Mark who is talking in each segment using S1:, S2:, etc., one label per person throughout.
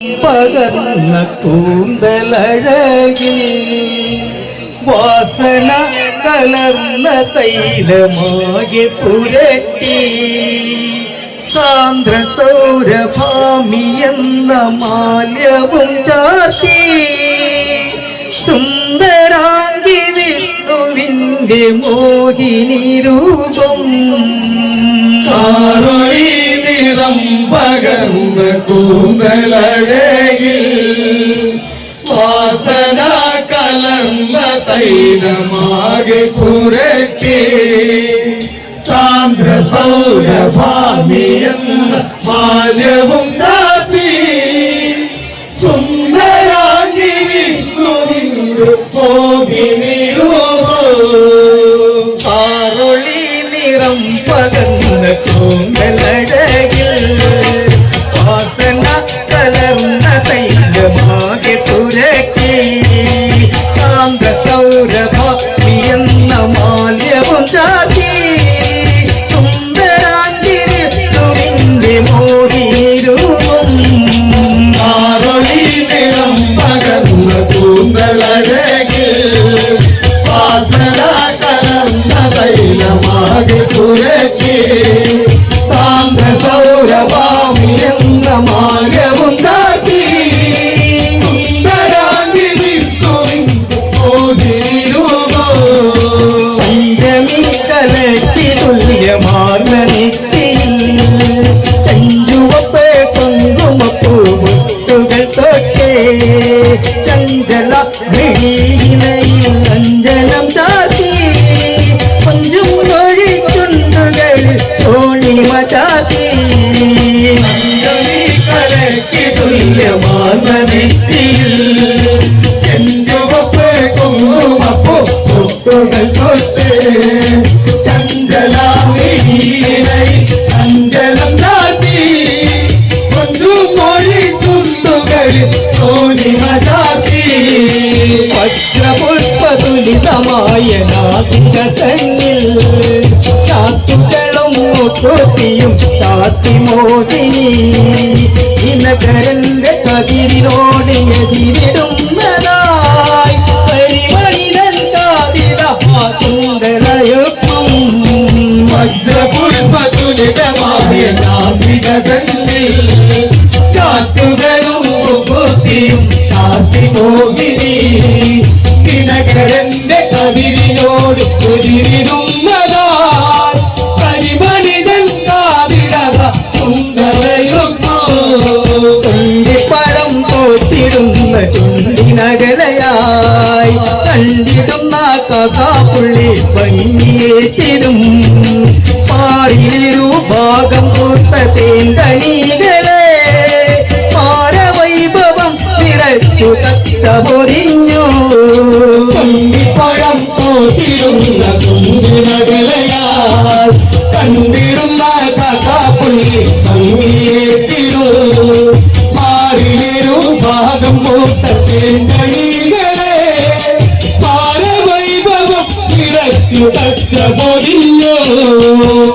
S1: പകർന്ന കൂന്തലഴകിൽ വാസന കലർന്ന തൈലമാകെ പുരട്ടി. സാന്ദ്ര സൗരഭാമി എന്ന മാല്യവും ചാത്തി സുന്ദരാംഗി വിഷ്ണുവിന്റെ മോഹിനി രൂപം
S2: കാറൊളി നിറം പകർന്ന കൂന്തലഴകിൽ വാസന കലർന്ന തൈലമാകെ പുരട്ടി. സാന്ദ്ര സൗരഭാമിയെന്ന എന്ന ചാത്തി സുന്ദരാംഗി വിഷ്ണുവിന്റെ മോഹിനി രൂപം
S1: നിറം പകർന്ന കൂന്തലഴകിൽ നാസിക തന്നിൽ ചാത്തുകളും മുട്ടോത്തിയും ചാത്തി മോഹിനി. ദിനകരന്റെ കതിരിനോട് എതിരിടുന്നതായി പരിമണിതൻ കാതിര സുന്ദരയുക്തം
S2: വജ്രപുഷ്പതുലിതമായ നാസികതന്നിൽ ചാത്തുകളും ഉപത്തിയും ചാത്തി മോഹിനി.
S1: ചുണ്ടിനകലയായി കണ്ടിടുന്ന കഥാപുള്ളി ഭംഗിയേറ്റിടും പാറിയിരു ഭാഗം പൂത്ത തേന്തണികളെ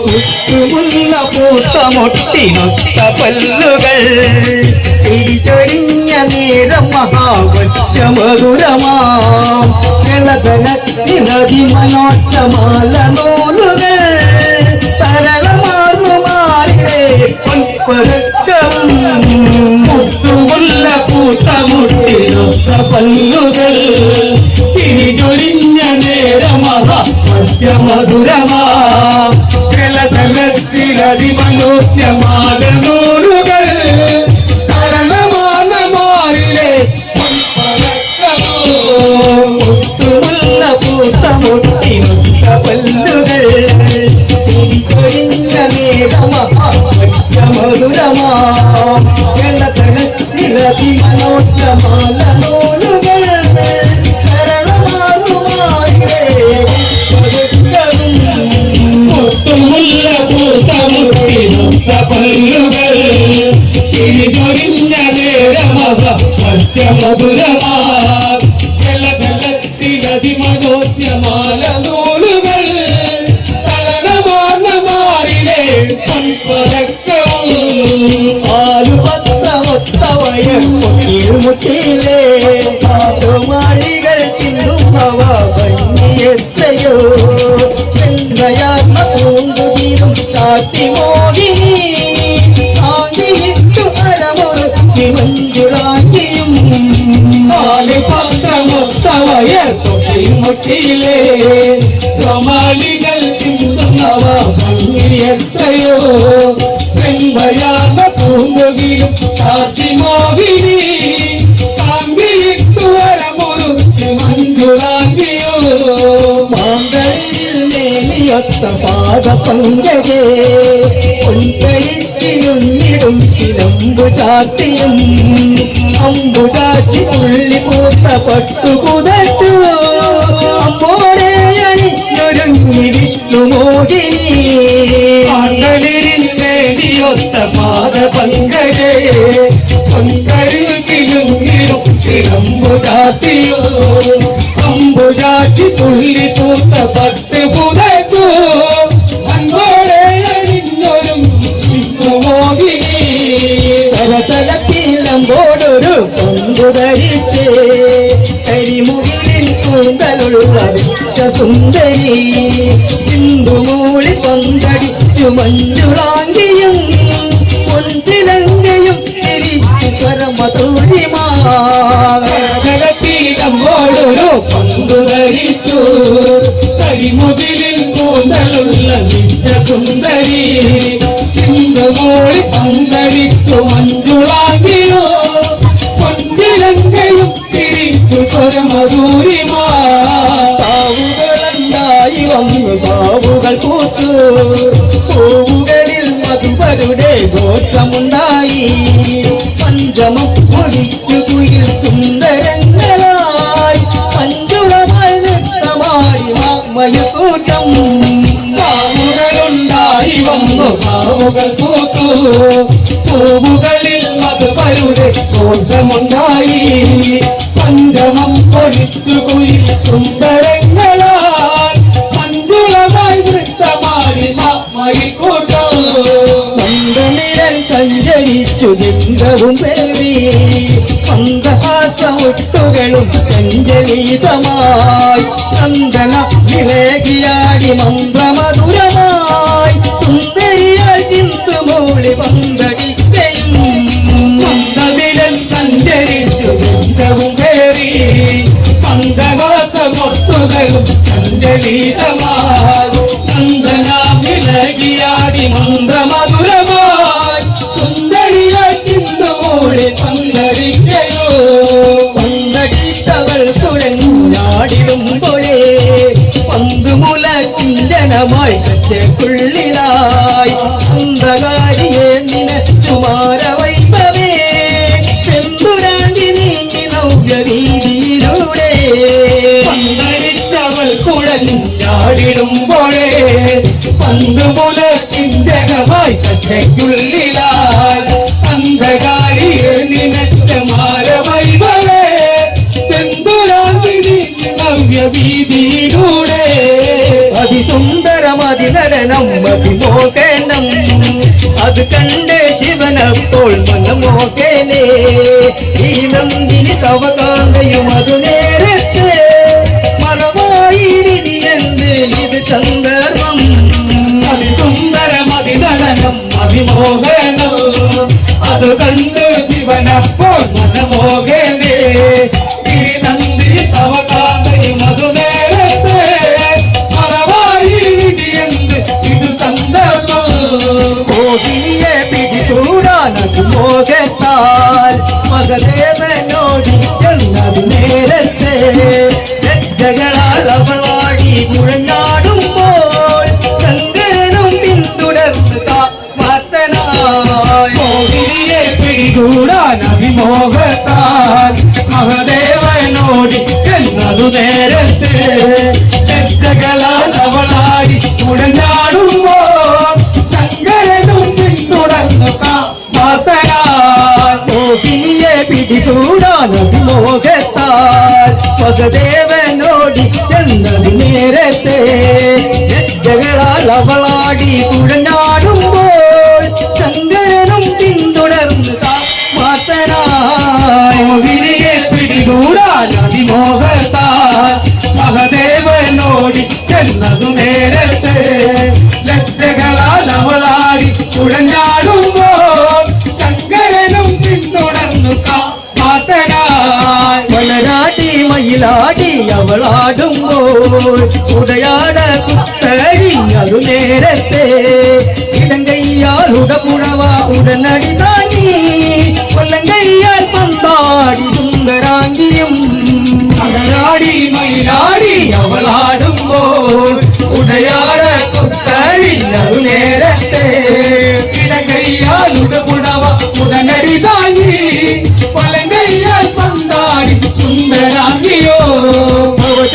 S1: ചുറ്റുമുള്ള പൂത്ത മൊട്ടിനൊത്ത പല്ലുകൾ തിരിച്ചൊരിഞ്ഞ നേരം മഹാവച്ച മധുരമാം ജലതലത്തിലതി മനോച്ചമാല നൂലുകൾ തരളമാർന്നു മാറിയേ
S2: మధురమా? తెల తెల్లది మనోజ్ఞమా നേരമഹ സസ്യമധുരമാ ജലതലത്തിലതിമനോജ്യമാല നൂലുകൾ തലനമാർന്ന മാറിലെ
S1: വയസ്സ മുട്ടിൽ മുട്ടിയിലേ മാളികൾ ചിന്തുന്നവ ഭംഗിയെത്രയോ. ചെന്നയാത്മ
S2: മുട്ടിയിലേ കോമാളികൾ ചിന്തുന്നവ ഭംഗിയെത്രയോ പെൺമയാർന്ന പൂങ്കുകിലും കാട്ടി മോഹിനി താങ്കിയിട്ടു വരമുറുക്കി മഞ്ജുളാങ്കിയോ?
S1: മാന്തളിൽ മേലിയൊത്ത ചിലമ്പു ചാട്ടിയും അമ്പു ഉള്ളി പൂത്ത പട്ടുകുതട്ടു അണിഞ്ഞൊരുങ്ങിരിച്ചു മോഹിനി
S2: പാണ്ടലിരിൽ വേദിയൊത്ത പാദ പങ്കജേ പൊൻകരിൽ കിലുങ്ങിടും ചിലമ്പു ചാത്തിയോ അമ്പുചാറ്റി തുള്ളി തൂത്ത പത്ത് പുതച്ചു. അൻപോടെ അണിഞ്ഞൊരും മോഹിനി
S1: കരതലത്തിലമ്പോടൊരു കൊണ്ടു ധരിച്ച്. കരിമുകിലിൻ കൂന്തലുള്ള സുന്ദരി. സിന്ധുമൂളി പന്തടിച്ചു മഞ്ജുളാങ്കിയും പൊൻചിലങ്കയും തിരിച്ചു
S2: പരമതൂരിമാടൊരു പന്തു ധരിച്ചു കരിമുതിലിൽ കൂന്തലുള്ള വിശ്വസുന്ദരി ഇന്ദുമൂളി പന്തടിച്ചു മഞ്ജുളാകിയോ തിരിച്ചു സ്വരമധൂരിമാ
S1: കാവുകളുണ്ടായി വന്നു? പാവുകൾ പൂത്തു. പൂവുകളിൽ മധുവരുടെ ഗോത്രമുണ്ടായി. പഞ്ചമം പൊടിച്ചു കുയിൽ സുന്ദരങ്ങളായി. പഞ്ചുളമായി നൃത്തമായി മാമയൂട്ടം
S2: കാവുകളുണ്ടായി വന്നു. പാവുകൾ പൂത്തു. പൂവുകളിൽ മധുപരുടെ ബോധമുണ്ടായി പഞ്ചമം പൊടിച്ചു കുയിൽ സുന്ദരങ്ങളാൽ മഞ്ജുളമായി നൃത്തമാരി മയിക്കൂട്ടോ
S1: മന്ദനിരൻ സഞ്ചരിച്ചു ലിംഗവും പേറി മന്ദഹാസമുട്ടുകളും ചഞ്ചലീതമായി ചന്ദന വിളകിയാടി മന്ത്രമധുരമായി. സുന്ദരിയായി ചിന്തുമൂളി പന്തടിക്കയും ಜನಿತ അതിമോഹനം അത് കണ്ട് ശിവനപ്പോൾ മനമോഹനെ ഈ നന്ദിനി തവകാന്തയും അത് നേരത്തെ മനമായി എന്ത്? ഇത് സന്ദർഭം.
S2: അതിസുന്ദരമതിനടനം അഭിമോഹനം അത് കണ്ട് ശിവനപ്പോൾ മനമോഹനേ മഹദേവനോടി എന്നതു നേരത്തെ രക്ഷകളാൽ അവളാടി ഉടഞ്ഞാടുമ്പോൾ ശങ്കരനും പിന്തുടർന്നു കാത്തനാൽ
S1: മോഹിനിയെ മോഹത്താൽ മഹദേവനോടി ചെന്നത് നേരത്തെ രക്ഷകളാൽ അവളാടി കുഴഞ്ഞാടുമ്പോൾ
S2: நேரத்தே இலங்கையால் உடம்புணவா உடனடிதாங்கி கொல்லங்கையால் பந்தாடி சுந்தராங்கியும். அதனாடி மயிலாடி அவளாடும் போல் உடையாட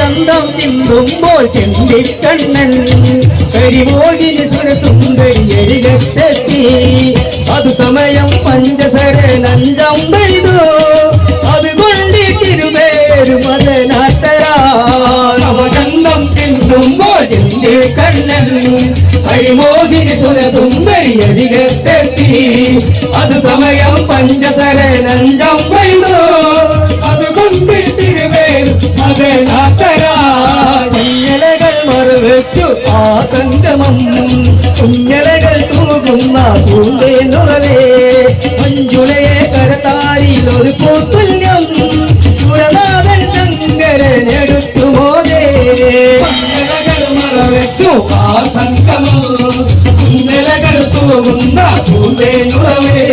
S1: അവചന്തം ചിന്തുമ്പോൾ ചെന്തിക്കണ്ണൻ കരിമോകിനി സുരസുന്ദരി എരികത്തെത്തി അത് സമയം പഞ്ചസര നഞ്ചം പെയ്തു അതുകൊണ്ടിരുപേരു മതനാട്ടരാ
S2: അവഗന്ധം തിന്നുമ്പോൾ എന്റെ കണ്ണൻ
S1: ഹരിമോഹിനി സുരസുന്ദരി എരികത്തെത്തി അത് സമയം പഞ്ചസര നഞ്ചം പെയ്തു
S2: അതുകൊണ്ട് തിരുവേൽ മകനാത്തരാ
S1: ആ സംഗമം കുഞ്ഞലകൾ തൂകുന്ന പൂണ്ടേ നുറവേ. മഞ്ജുളയെ കരതാരിയിൽ ഒരു പൂത്തുല്യം സുരനാഥൻ ശങ്കരനെടുത്തു
S2: മറവെച്ചു ആ സംഗമം കുഞ്ഞലകൾ തൂകുന്ന പൂന്തേനുറവേ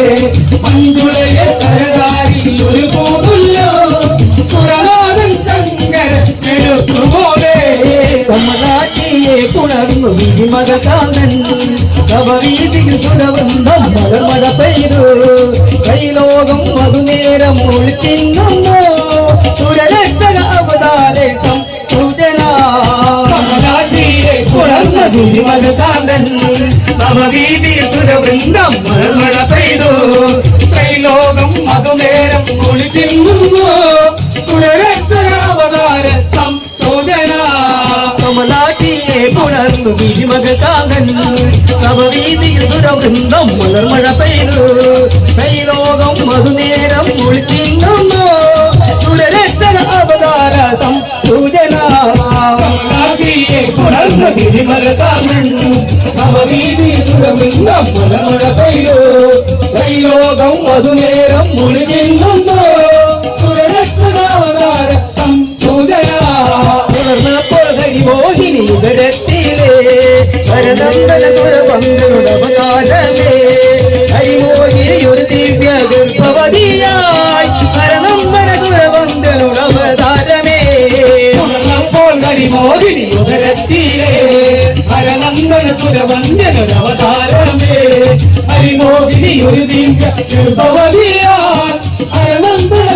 S2: മഞ്ജുളയെ കരതാരി ഒരു പോതുല്ലോ
S1: കമലാറ്റിയെ പുണർന്നു വിമതകാലൻ നവവീതിയിൽ സുരവൃന്ദം മലമഴ പെയ്തു. കൈലോകം മധുനേരം ഒളിക്കുന്നു സുരരക്ഷക അവതാരെ സംസൂചനാ
S2: കമലാജിയെ
S1: പുറർന്ന ഗുരുമലകാന്തൻ നവവീതിയിൽ സുരവൃന്ദം മലമഴ പെയ്തു.
S2: ത്രൈലോകം മധുനേരം കുളിച്ചിരുന്നു கலந்து விதிமக
S1: காதல் நவவீதி எதிர பிருந்தம் மலர் மழ பெய்து கைலோகம் மது நேரம் ஒளித்தின்னம் சுடரேத்தன அவதார
S2: சம்பூஜனா குழந்த விதிமக காதல் நவவீதி எதிர பிருந்தம் மலர் மழ பெய்து கைலோகம் மது
S1: நேரம் ஒளித்தின்னம் சுடரேத்தன அவதார சம்பூஜனா மோகினி உதர ഹരനന്ദന സുരബന്ധനുടെ അവതാരമേ ഹരിമോഹിനി ഒരു ദിവ്യ ഗർഭവതിയായി ഹരനന്ദന സുരബന്ധനുടെ അവതാരമേ
S2: ഉദരത്തിലേ ഹരനന്ദന സുരവന്ദനവതാരമേ ഹരിമോഹിനി ഒരു ദിവ്യ ഗർഭവതിയായി ഹരനന്ദന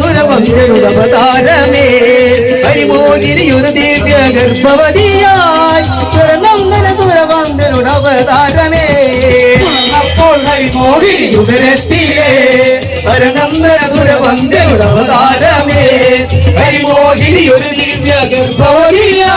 S1: സുരബന്ധനുടെ അവതാരമേ ഹരിമോഹിനി ഒരു ദിവ്യ ഗർഭവതിയായി ഹരനന്ദന സുരബന്ധനുടെ
S2: അപ്പോൾ ഹരിമോഹിനി
S1: ഉദരത്തിലെ പരനന്ദന സുരവന്ദയുടെ അവതാരമേ ഹരിമോഹിനി ഒരു ദിവ്യ ഗർഭവതിയാ